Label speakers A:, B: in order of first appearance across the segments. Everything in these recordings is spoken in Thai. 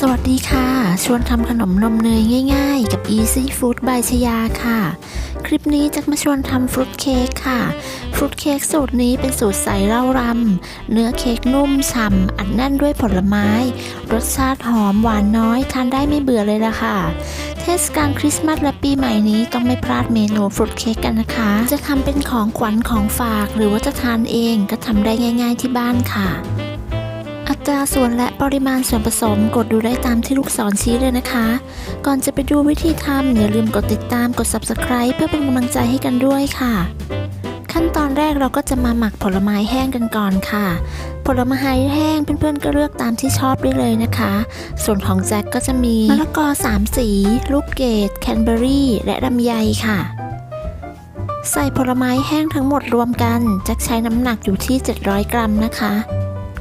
A: สวัสดีค่ะ ชวนทำขนมนมเนยง่ายๆ กับ Easy Food by ชยาค่ะ คลิปนี้จะมาชวนทำฟรุตเค้กค่ะ ฟรุตเค้กสูตรนี้เป็นสูตรใส่เหล้ารำ เนื้อเค้กนุ่มฉ่ำอัดแน่นด้วยผลไม้ รสชาติหอมหวานน้อย ทานได้ไม่เบื่อเลยล่ะค่ะ เทศกาลคริสต์มาสและปีใหม่นี้ต้องไม่พลาดเมนูฟรุตเค้กกันนะคะ จะทำเป็นของขวัญของฝาก หรือว่าจะทานเองก็ทำได้ง่าย ๆที่บ้านค่ะ อัตราส่วนและปริมาณส่วนผสมกดดูได้ตามที่ลูกศรชี้เลยนะคะ ก่อนจะไปดูวิธีทำอย่าลืมกดติดตามกด subscribe เพื่อเป็นกำลังใจให้กันด้วยค่ะ ขั้นตอนแรกเราก็จะมาหมักผลไม้แห้งกันก่อนค่ะ ผลไม้แห้งเพื่อนๆก็เลือกตามที่ชอบได้เลยนะคะ ส่วนของแจ็คก็จะมีมะละกอสามสี ลูกเกดแคนเบอรี่และลำไยค่ะใส่ผลไม้แห้งทั้งหมดรวมกันแจ็คใช้น้ำหนักอยู่ที่ 700 กรัมนะคะ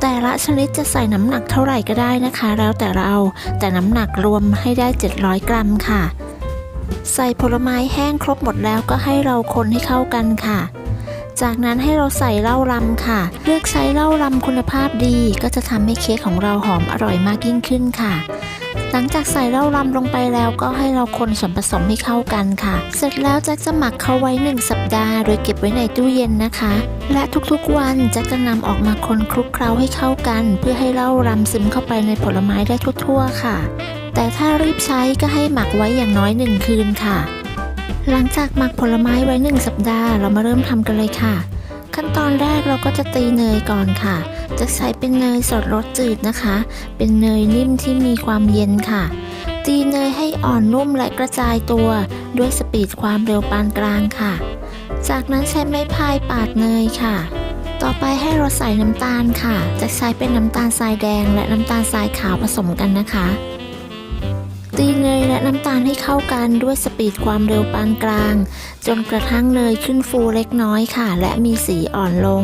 A: แต่ละชนิดจะใส่น้ำหนักเท่าไหร่ก็ได้นะคะ แล้วแต่เราแต่น้ำหนักรวมให้ได้ 700 กรัมค่ะ ใส่ผลไม้แห้งครบหมดแล้วก็ให้เราคนให้เข้ากันค่ะ จากนั้นให้เราใส่เหล้ารำค่ะ เลือกใช้เหล้ารำคุณภาพดีก็จะทำให้เค้กของเราหอมอร่อยมากยิ่งขึ้นค่ะ หลังจากใส่เหล้ารำลงไปแล้วก็ให้เราคนส่วนผสมให้เข้ากันค่ะ เสร็จแล้วแจ็คจะหมักเขาไว้ 1 สัปดาห์ โดยเก็บไว้ในตู้เย็นนะคะ และทุกๆวันแจ็คจะนำออกมาคนคลุกเคล้าให้เข้ากัน เพื่อให้เหล้ารำซึมเข้าไปในผลไม้ได้ทั่วๆค่ะ แต่ถ้ารีบใช้ก็ให้หมักไว้อย่างน้อย 1 คืนค่ะ หลังจากหมักผลไม้ไว้ 1 สัปดาห์ เรามาเริ่มทำกันเลยค่ะ ขั้นตอนแรกเราก็จะตีเนยก่อนค่ะ จะใช้เป็นเนยสดรสจืดนะคะ เป็นเนยนิ่มที่มีความเย็นค่ะ ตีเนยให้อ่อนนุ่มและกระจายตัว ด้วยสปีดความเร็วปานกลางค่ะ จากนั้นใช้ไม้พายปาดเนยค่ะ ต่อไปให้เราใส่น้ำตาลค่ะ จะใช้เป็นน้ำตาลทรายแดง และน้ำตาลทรายขาวผสมกันนะคะ ตีเนยและน้ำตาลให้เข้ากันด้วยสปีดความเร็วปานกลาง จนกระทั่งเนยขึ้นฟูเล็กน้อยค่ะ และมีสีอ่อนลง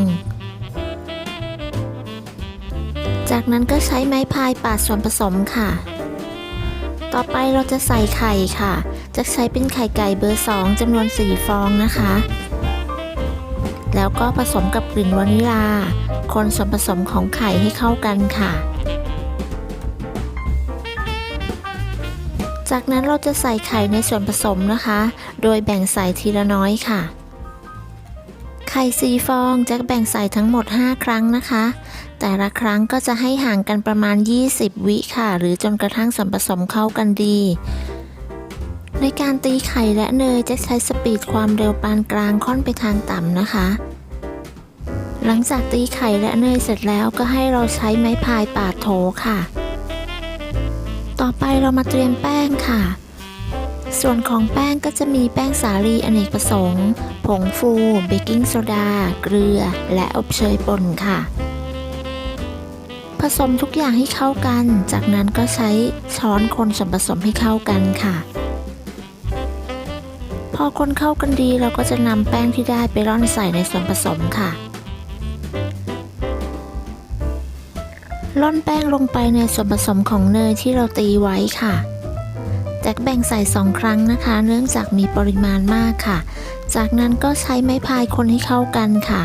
A: จากนั้นก็ใช้ไม้พายปาดส่วนผสมค่ะ ต่อไปเราจะใส่ไข่ค่ะ จะใช้เป็นไข่ไก่เบอร์ 2จำนวน 4 ฟองนะคะ แล้วก็ผสมกับกลิ่นวานิลา คนส่วนผสมของไข่ให้เข้ากันค่ะ จากนั้นเราจะใส่ไข่ในส่วนผสมนะคะ โดยแบ่งใส่ทีละน้อยค่ะไข่สีฟองจะแบ่งใส่ทั้งหมด 5 ครั้งนะคะ แต่ละครั้งก็จะให้ห่างกันประมาณ 20 วิค่ะ หรือจนกระทั่งส่วนผสมเข้ากันดี ในการตีไข่และเนยจะใช้สปีดความเร็วปานกลางค่อนไปทางต่ำนะคะ หลังจากตีไข่และเนยเสร็จแล้วก็ให้เราใช้ไม้พายปาดโถค่ะ ต่อไปเรามาเตรียมแป้งค่ะ ส่วนของแป้งก็จะมีแป้งสาลีอเนกประสงค์ ผงฟู เบกกิ้งโซดา เกลือ และอบเชยป่นค่ะ ผสมทุกอย่างให้เข้ากัน จากนั้นก็ใช้ช้อนคนส่วนผสมให้เข้ากันค่ะ พอคนเข้ากันดีเราก็จะนำแป้งที่ได้ไปร่อนใส่ในส่วนผสมค่ะ ร่อนแป้งลงไปในส่วนผสมของเนยที่เราตีไว้ค่ะแจ็คแบ่งใส่สองครั้งนะคะ เนื่องจากมีปริมาณมากค่ะ จากนั้นก็ใช้ไม้พายคนให้เข้ากันค่ะ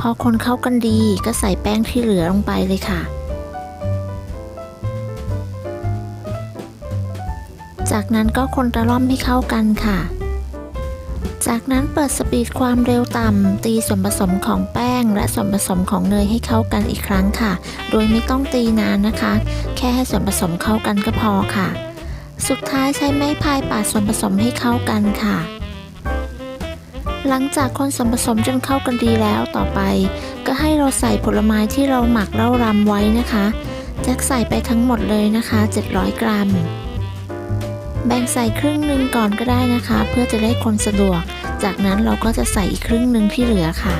A: พอคนเข้ากันดีก็ใส่แป้งที่เหลือลงไปเลยค่ะ จากนั้นก็คนตะล่อมให้เข้ากันค่ะ จากนั้นเปิดสปีดความเร็วต่ำตีส่วนผสมของแป้ง และส่วนผสมของเนยให้เข้ากันอีกครั้งค่ะ โดยไม่ต้องตีนานนะคะ แค่ให้ส่วนผสมเข้ากันก็พอค่ะ สุดท้ายใช้ไม้พายปาดส่วนผสมให้เข้ากันค่ะ หลังจากคนส่วนผสมจนเข้ากันดีแล้วต่อไป ก็ให้เราใส่ผลไม้ที่เราหมักเล่ารำไว้นะคะแจ็คใส่ไปทั้งหมดเลยนะคะ 700 กรัม แบ่งใส่ครึ่งหนึ่งก่อนก็ได้นะคะ เพื่อจะได้คนสะดวก จากนั้นเราก็จะใส่อีกครึ่งหนึ่งที่เหลือค่ะ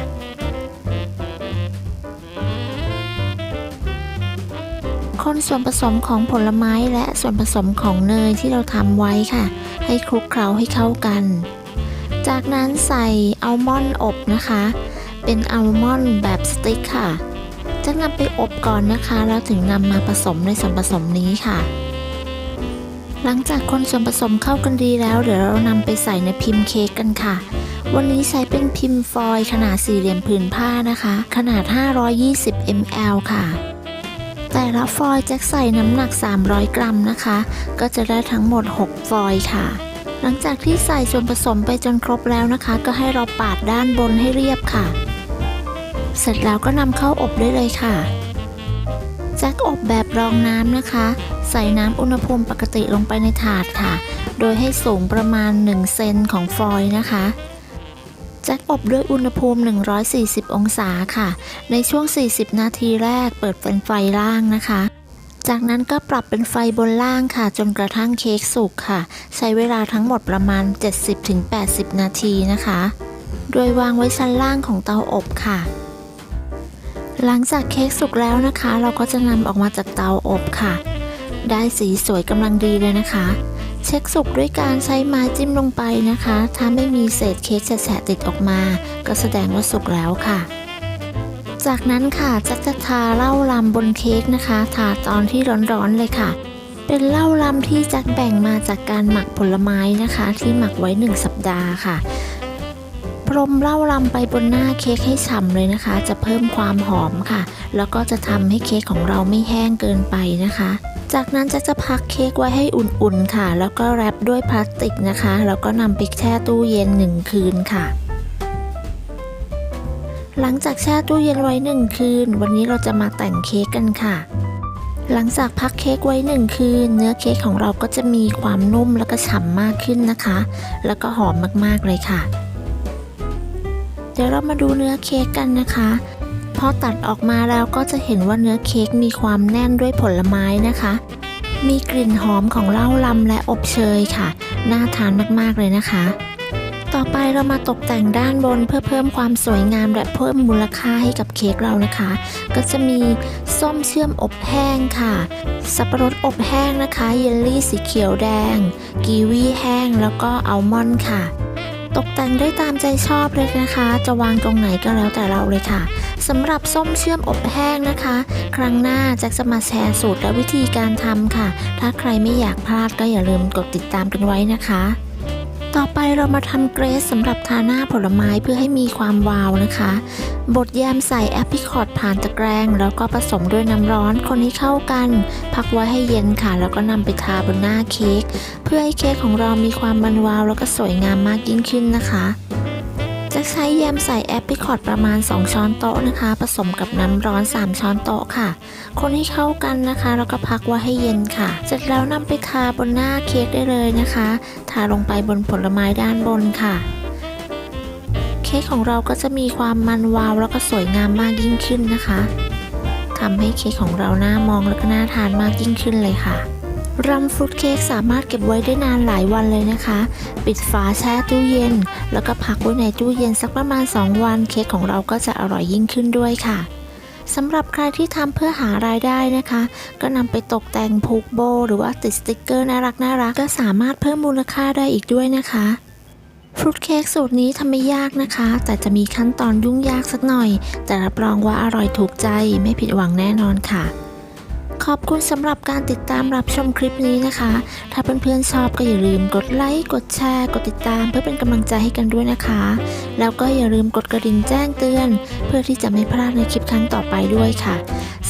A: คนส่วนผสมของผลไม้และส่วนผสมของเนยที่เราทำไว้ค่ะ ให้คลุกเคล้าให้เข้ากัน จากนั้นใส่อัลมอนด์อบนะคะ เป็นอัลมอนด์แบบสติ๊กค่ะ จะนำไปอบก่อนนะคะ แล้วถึงนำมาผสมในส่วนผสมนี้ค่ะ หลังจากคนส่วนผสมเข้ากันดีแล้ว เดี๋ยวเรานำไปใส่ในพิมพ์เค้กกันค่ะ วันนี้ใช้เป็นพิมพ์ฟอยล์ขนาดสี่เหลี่ยมผืนผ้านะคะ ขนาด 520 ml ค่ะแต่ละฟอยล์จ็คใส่น้ำหนัก 300 กรัมนะคะ ก็จะได้ทั้งหมด 6 ฟอยล์ค่ะ หลังจากที่ใส่ส่วนผสมไปจนครบแล้วนะคะ ก็ให้เราปาดด้านบนให้เรียบค่ะ เสร็จแล้วก็นำเข้าอบได้เลยค่ะแจ็คอบแบบรองน้ำนะคะ ใส่น้ำอุณหภูมิปกติลงไปในถาดค่ะ โดยให้สูงประมาณ 1 เซนของฟอยล์นะคะแจ็คอบด้วยอุณหภูมิ 140 องศาค่ะ ในช่วง 40 นาทีแรกเปิดเป็นไฟล่างนะคะ จากนั้นก็ปรับเป็นไฟบนล่างค่ะ จนกระทั่งเค้กสุกค่ะ ใช้เวลาทั้งหมดประมาณ 70-80 นาทีนะคะ โดยวางไว้ชั้นล่างของเตาอบค่ะ หลังจากเค้กสุกแล้วนะคะ เราก็จะนำออกมาจากเตาอบค่ะ ได้สีสวยกำลังดีเลยนะคะ เช็คสุกด้วยการใช้ไม้จิ้มลงไปนะคะ ถ้าไม่มีเศษเค้กแฉะติดออกมา ก็แสดงว่าสุกแล้วค่ะ จากนั้นค่ะจะจะทาเหล้าลำบนเค้กนะคะ ทาตอนที่ร้อนๆเลยค่ะ เป็นเหล้าลำที่จักแบ่งมาจากการหมักผลไม้นะคะ ที่หมักไว้ 1 สัปดาห์ค่ะ พรมเหล้าลำไปบนหน้าเค้กให้ฉ่ำเลยนะคะ จะเพิ่มความหอมค่ะ แล้วก็จะทำให้เค้กของเราไม่แห้งเกินไปนะคะ จากนั้นจะจะพักเค้กไว้ให้อุ่นๆค่ะ แล้วก็แรปด้วยพลาสติกนะคะ แล้วก็นำไปแช่ตู้เย็นหนึ่งคืนค่ะ หลังจากแช่ตู้เย็นไว้หนึ่งคืน วันนี้เราจะมาแต่งเค้กกันค่ะ หลังจากพักเค้กไว้หนึ่งคืน เนื้อเค้กของเราก็จะมีความนุ่มแล้วก็ฉ่ำมากขึ้นนะคะ แล้วก็หอมมากๆเลยค่ะ เดี๋ยวเรามาดูเนื้อเค้กกันนะคะพอตัดออกมาแล้วก็จะเห็นว่าเนื้อเค้กมีความแน่นด้วยผลไม้นะคะ มีกลิ่นหอมของเหล้าลำและอบเชยค่ะ น่าทานมากๆเลยนะคะ ต่อไปเรามาตกแต่งด้านบนเพื่อเพิ่มความสวยงามและเพิ่มมูลค่าให้กับเค้กเรานะคะ ก็จะมีส้มเชื่อมอบแห้งค่ะ สับปะรดอบแห้งนะคะ เยลลี่สีเขียวแดง กีวีแห้งแล้วก็อัลมอนด์ค่ะ ตกแต่งได้ตามใจชอบเลยนะคะ จะวางตรงไหนก็แล้วแต่เราเลยค่ะสำหรับส้มเชื่อมอบแห้งนะคะ ครั้งหน้าแจ็คจะมาแชร์สูตรและวิธีการทำค่ะ ถ้าใครไม่อยากพลาดก็อย่าลืมกดติดตามกันไว้นะคะ ต่อไปเรามาทำเกรสสำหรับทาหน้าผลไม้เพื่อให้มีความวาวนะคะ บดแยมใส่แอปริคอตผ่านตะแกรงแล้วก็ผสมด้วยน้ำร้อนคนให้เข้ากัน พักไว้ให้เย็นค่ะ แล้วก็นำไปทาบนหน้าเค้กเพื่อให้เค้กของเรามีความมันวาวแล้วก็สวยงามมากยิ่งขึ้นนะคะ จะใช้แยมใส่แอปริคอตประมาณ 2 ช้อนโต๊ะนะคะ ผสมกับน้ำร้อน 3 ช้อนโต๊ะค่ะ คนให้เข้ากันนะคะ แล้วก็พักไว้ให้เย็นค่ะ เสร็จแล้วนำไปทาบนหน้าเค้กได้เลยนะคะ ทาลงไปบนผลไม้ด้านบนค่ะ เค้กของเราก็จะมีความมันวาวแล้วก็สวยงามมากยิ่งขึ้นนะคะทำให้เค้กของเราน่ามองแล้วก็น่าทานมากยิ่งขึ้นเลยค่ะ รัมฟรุตเค้กสามารถเก็บไว้ได้นานหลายวันเลยนะคะ ปิดฝาแช่ตู้เย็น แล้วก็พักไว้ในตู้เย็นสักประมาณ 2 วัน เค้กของเราก็จะอร่อยยิ่งขึ้นด้วยค่ะสำหรับใครที่ทำเพื่อหารายได้นะคะ ก็นำไปตกแต่งผูกโบ หรือว่าติดสติกเกอร์น่ารักน่ารักก็สามารถเพิ่มมูลค่าได้อีกด้วยนะคะฟรุตเค้กสูตรนี้ทำไม่ยากนะคะ แต่จะมีขั้นตอนยุ่งยากสักหน่อย แต่รับรองว่าอร่อยถูกใจไม่ผิดหวังแน่นอนค่ะ ขอบคุณสำหรับการติดตามรับชมคลิปนี้นะคะ ถ้าเพื่อนๆชอบก็อย่าลืมกดไลค์ กดแชร์ กดติดตามเพื่อเป็นกำลังใจให้กันด้วยนะคะ แล้วก็อย่าลืมกดกระดิ่งแจ้งเตือน เพื่อที่จะไม่พลาดในคลิปครั้งต่อไปด้วยค่ะ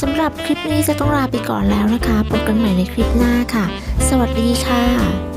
A: สำหรับคลิปนี้จะต้องลาไปก่อนแล้วนะคะพบกันใหม่ในคลิปหน้าค่ะ สวัสดีค่ะ